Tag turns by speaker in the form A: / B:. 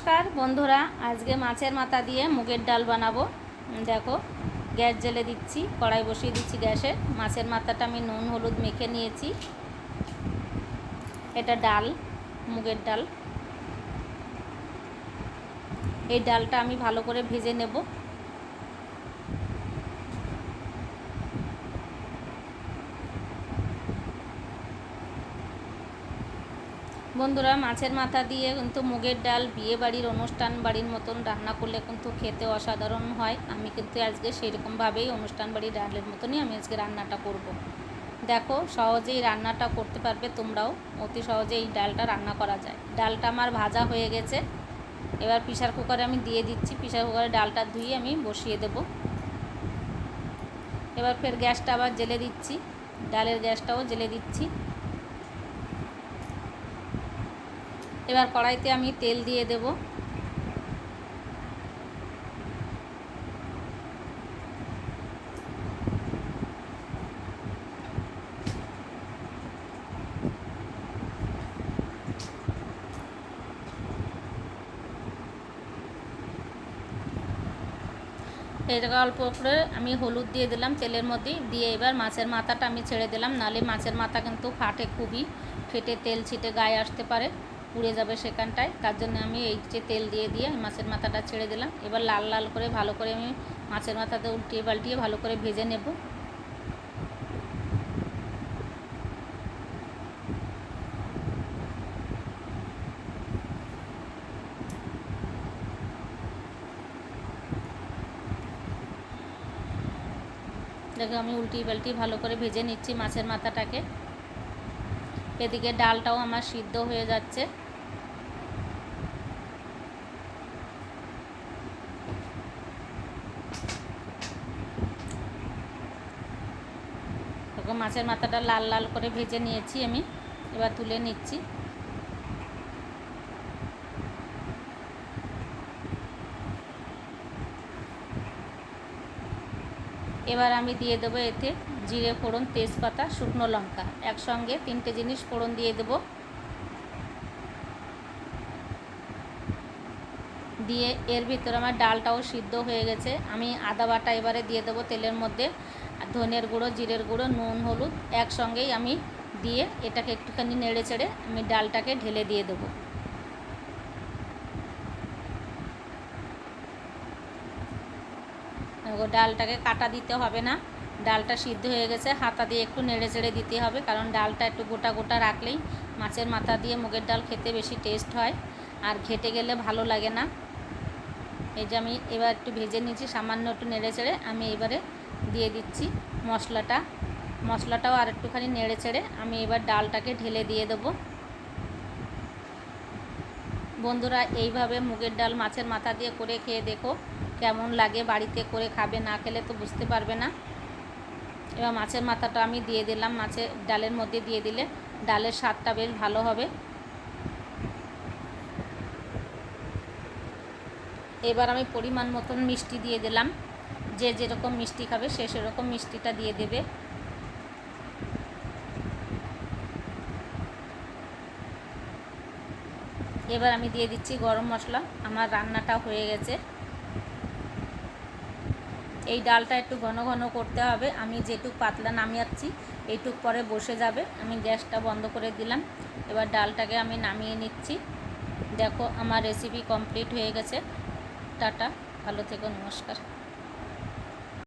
A: নমস্কার বন্ধুরা, আজকে মাছের মাথা দিয়ে মুগের ডাল বানাবো। দেখো, গ্যাস জেলে দিচ্ছি, কড়াই বসিয়ে দিচ্ছি গ্যাসে। মাছের মাথাটা আমি নুন, হলুদ মেখে নিয়েছি। এটা ডাল, মুগের ডাল। এই ডালটা আমি ভালো করে ভেজে নেব। বন্ধুরা, মাছের মাথা দিয়ে কিন্তু মুগের ডাল বিয়ে বাড়ির অনুষ্ঠান, বাড়ির মতন রান্না করলে কিন্তু খেতে অসাধারণ হয়। আমি কিন্তু আজকে সেরকমভাবেই অনুষ্ঠান, বাড়ির ডালের মতনই আমি আজকে রান্নাটা করব। দেখো, সহজেই রান্নাটা করতে পারবে তোমরাও। অতি সহজে এই ডালটা রান্না করা যায়। ডালটা আমার ভাজা হয়ে গেছে। এবার প্রেশার কুকারে আমি দিয়ে দিচ্ছি। প্রেশার কুকারে ডালটা ধুয়ে আমি বসিয়ে দেব। এবার ফের গ্যাসটা আবার জেলে দিচ্ছি। ডালের গ্যাসটাও জেলে দিচ্ছি। এবার কড়াইতে আমি তেল দিয়ে দেব। এটাকে অল্প করে আমি হলুদ দিয়ে দিলাম তেলের মধ্যে। দিয়ে এবার মাছের মাথাটা আমি ছেড়ে দিলাম নালে মাছের মাথা কিন্তু ফাটে খুবই, ফেটে তেল ছিটে গায়ে আসতে পারে। পুড়ে যাবে সেখানটায়, তার জন্য আমি এই যে তেল দিয়ে দিয়ে মাছের মাথাটা ছেড়ে দিলাম। এবার লাল লাল করে ভালো করে আমি মাছের মাথাতে উল্টিয়ে পাল্টিয়ে ভালো করে ভেজে নেব। দেখো আমি উল্টিয়ে পাল্টিয়ে ভালো করে ভেজে নিচ্ছি মাছের মাথাটাকে। এদিকে ডালটাও আমার সিদ্ধ হয়ে যাচ্ছে। মাছের মাথাটা লাল লাল করে ভেজে নিয়েছি আমি। এবার তুলে নিচ্ছি। এবার আমি দিয়ে দেবো এতে জিরে, ফোড়ন, তেজপাতা, শুকনো লঙ্কা। একসঙ্গে তিনটে জিনিস ফোড়ন দিয়ে দেবো। দিয়ে এর ভিতরে আমার ডালটাও সিদ্ধ হয়ে গেছে। আমি আদা বাটা এবারে দিয়ে দেবো তেলের মধ্যে। ধনের গুঁড়ো, জিরের গুঁড়ো, নুন, হলুদ একসঙ্গেই আমি দিয়ে এটাকে একটুখানি নেড়ে চেড়ে আমি ডালটাকে ঢেলে দিয়ে দেবো। ডালটাকে কাটা দিতে হবে না। ডালটা সিদ্ধ হয়ে গেছে, হাতা দিয়ে একটু নেড়ে চেড়ে দিতে হবে, কারণ ডালটা একটু গোটা গোটা রাখলেই মাছের মাথা দিয়ে মুগের ডাল খেতে বেশি টেস্ট হয়, আর ঘেটে গেলে ভালো লাগে না। এই যে আমি এবার একটু ভেজে নিয়েছি, সামান্য একটু নেড়ে চেড়ে আমি এবারে দিয়ে দিচ্ছি মশলাটা। মশলাটাও আর একটুখানি নেড়ে চেড়ে আমি এবার ডালটাকে ঢেলে দিয়ে দেবো। বন্ধুরা, এইভাবে মুগের ডাল মাছের মাথা দিয়ে করে খেয়ে দেখো। কেমন লাগে, বাড়িতে করে খাবে, না খেলে তো বুঝতে পারবে না। এবার মাছের মাথাটা আমি দিয়ে দিলাম, মাছের ডালের মধ্যে দিয়ে দিলে ডালের স্বাদটা বেশ ভালো হবে। এবার আমি পরিমাণ মতন মিষ্টি দিয়ে দিলাম। যে যেরকম মিষ্টি খাবে, সে সেরকম মিষ্টিটা দিয়ে দেবে। এবার আমি দিয়ে দিচ্ছি গরম মশলা, আমার রান্নাটা হয়ে গেছে। এই ডালটা একটু ঘন ঘন করতে হবে। আমি যেটুক পাতলা নামিয়াচ্ছি এইটুক পরে বসে যাবে। আমি গ্যাসটা বন্ধ করে দিলাম। এবার ডালটাকে আমি নামিয়ে নিচ্ছি। দেখো, আমার রেসিপি কমপ্লিট হয়ে গেছে। টাটা, ভালো থেকো, নমস্কার।